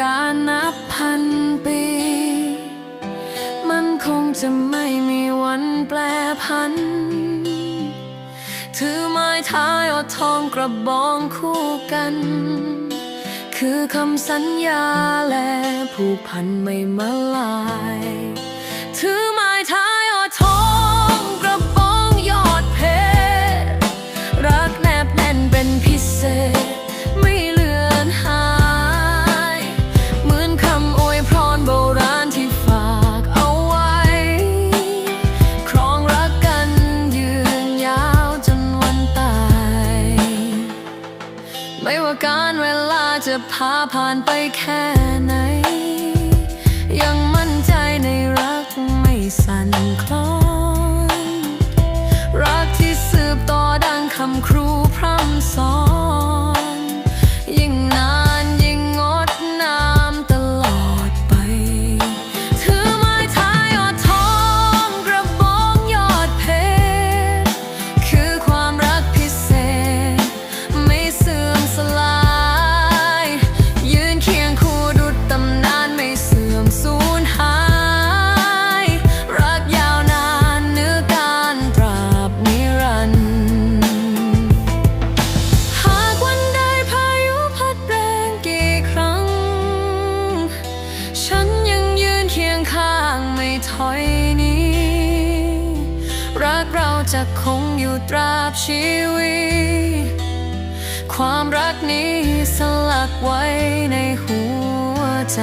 การนับพันปี มันคงจะไม่มีวันแปลพัน ถือไม้ท้ายอดทองกระบองคู่กัน คือคำสัญญาและผูกพันไม่มาลาย ไม่ว่าการเวลาจะพาผ่านไปแค่ อยนี้ รักเราจะคงอยู่ตราบชีวิต ความรักนี้สลักไว้ในหัวใจ